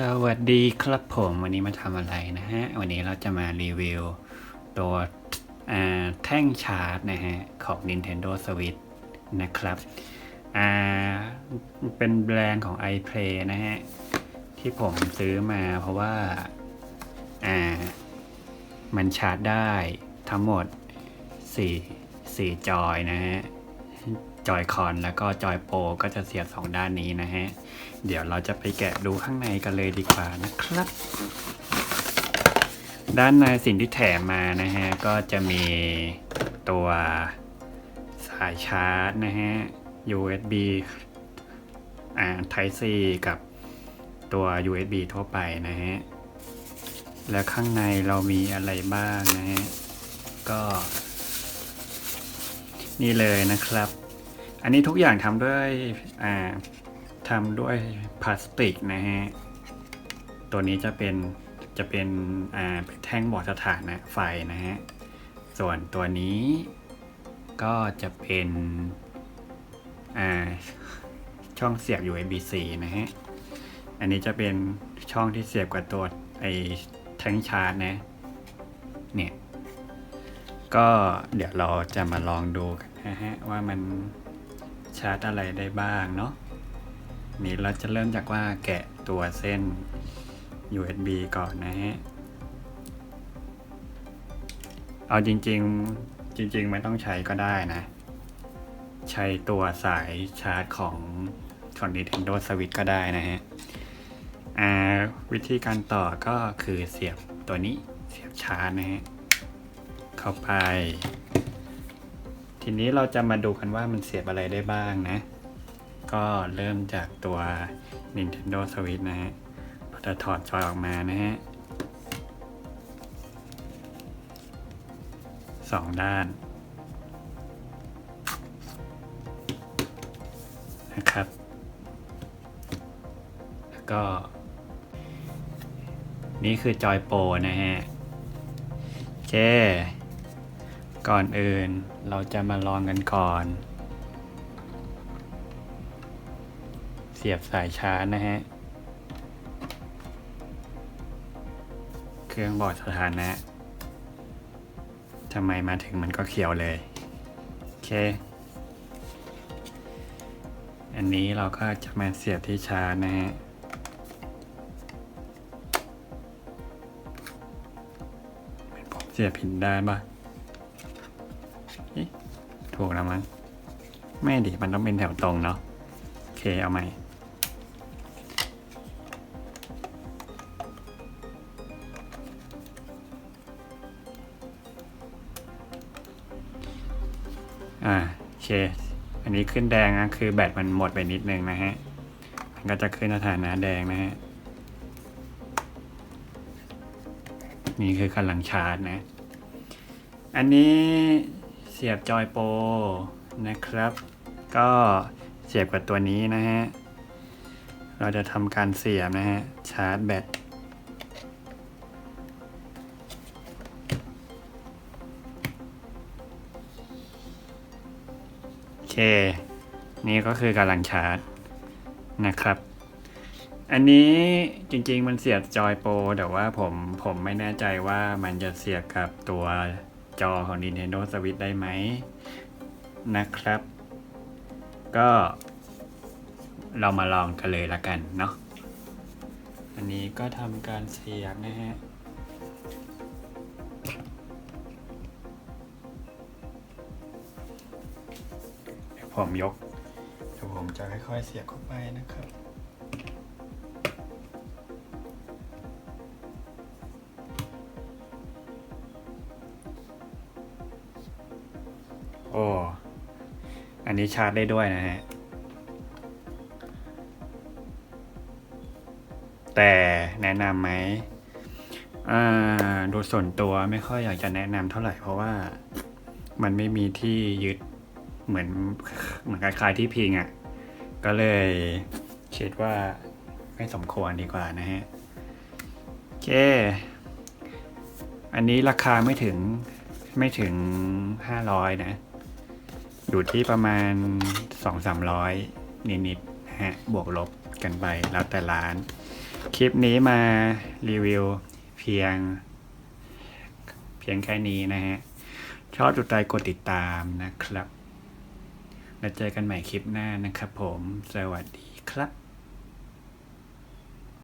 สวัสดีครับผมวันนี้มาทำอะไรนะฮะ วันนี้เราจะมารีวิว ตัวแท่งชาร์จนะฮะ ของ Nintendo Switch นะครับอ่าเป็นแบรนด์ของ iPlay นะฮะ ที่ผมซื้อมาเพราะว่าอ่ามันชาร์จได้ทั้งหมด 4 4 จอยนะฮะ จอยคอนแล้วก็จอยโปรก็จะเสียบสองด้านนี้นะฮะ เดี๋ยวเราจะไปแกะดูข้างในกันเลยดีกว่านะครับ ด้านในสิ่งที่แถมมานะฮะ ก็จะมีตัวสายชาร์จนะฮะ USB อ่า Type C กับตัว USB ทั่วไปนะฮะ แล้วข้างในเรามีอะไรบ้างนะฮะ ก็ นี่เลยนะครับ อันนี้ทุกอย่างทำด้วยอ่าทำด้วยพลาสติกนะฮะ ตัวนี้จะเป็นจะเป็นอ่าแท่งบอกสถานะไฟนะฮะ ส่วนตัวนี้ก็จะเป็นอ่าช่องเสียบ USB-C นะฮะ อันนี้จะเป็นช่องที่เสียบกับตัวไอแท่งชาร์จนะ เนี่ย ก็เดี๋ยวเราจะมาลองดูกันนะฮะว่ามัน ชาร์จอะไรได้บ้างเนาะนี่เราจะเริ่มจากว่าแกะตัวเส้น USB ก่อนนะฮะ เอาจริง ๆ จริง ๆ ไม่ต้องใช้ก็ได้นะ ใช้ตัวสายชาร์จของของ Nintendo Switch ก็ได้นะฮะอ่าวิธีการต่อก็คือเสียบตัวนี้เสียบชาร์จนะฮะ เข้าไป ทีนี้เราจะมาดูกันว่ามันเสียบอะไรได้บ้างนะ ก็เริ่มจากตัว Nintendo Switch นะฮะเราจะถอดจอยออกมานะฮะสองด้านนะครับ แล้วก็ นี่คือจอยโปรนะฮะ โอเค ก่อนอื่นเราจะมาลองกันก่อน เสียบสายชาร์จนะฮะ เครื่องบอกสถานะทำไมมาถึงมันก็เขียวเลย โอเค อันนี้เราก็จะมาเสียบที่ชาร์จนะฮะเสียบผิดด้านปะ ถูกแล้วมั้งไม่ดิมันต้องเป็นแถวตรงเนาะโอเคเอาใหม่อ่าโอเค อันนี้ขึ้นแดงนะคือแบตมันหมดไปนิดนึงนะฮะ มันก็จะขึ้นสถานะแดงนะฮะ นี่คือกำลังชาร์จนะ อันนี้ สียบจอยโปรนะครับ ก็เสียบกับตัวนี้นะฮะ เราจะทำการเสียบนะฮะ ชาร์จแบตโอเค นี่ก็คือกำลังชาร์จนะครับ อันนี้จริงๆมันเสียบจอยโปรแต่ว่าผมผมไม่แน่ใจว่ามันจะเสียบกับตัว จอของ Nintendo Switch ได้ไหมนะครับ ก็เรามาลองกันเลยละกันเนาะ อันนี้ก็ทำการเสียบนะฮะผมยกเดี๋ยวผมจะค่อยๆเสียบเข้าไปนะครับ โอ้อันนี้ชาร์จได้ด้วยนะฮะ แต่แนะนำไหมอ่าโดยส่วนตัวไม่ค่อยอยากจะแนะนำเท่าไหร่เพราะว่ามันไม่มีที่ยึดเหมือนเหมือนคล้ายๆที่พิงอะ่ะ ก็เลยคิดว่าไม่สมควรดีกว่านะฮะโอเค อันนี้ราคาไม่ถึงไม่ถึงห้าร้อยนะ อยู่ที่ประมาณสองสามร้อยนิดๆฮะบวกลบกันไปแล้วแต่ร้าน คลิปนี้มารีวิวเพียง เพียงแค่นี้นะฮะ ชอบจุดใจกดติดตามนะครับ แล้วเจอกันใหม่คลิปหน้านะครับผม สวัสดีครับ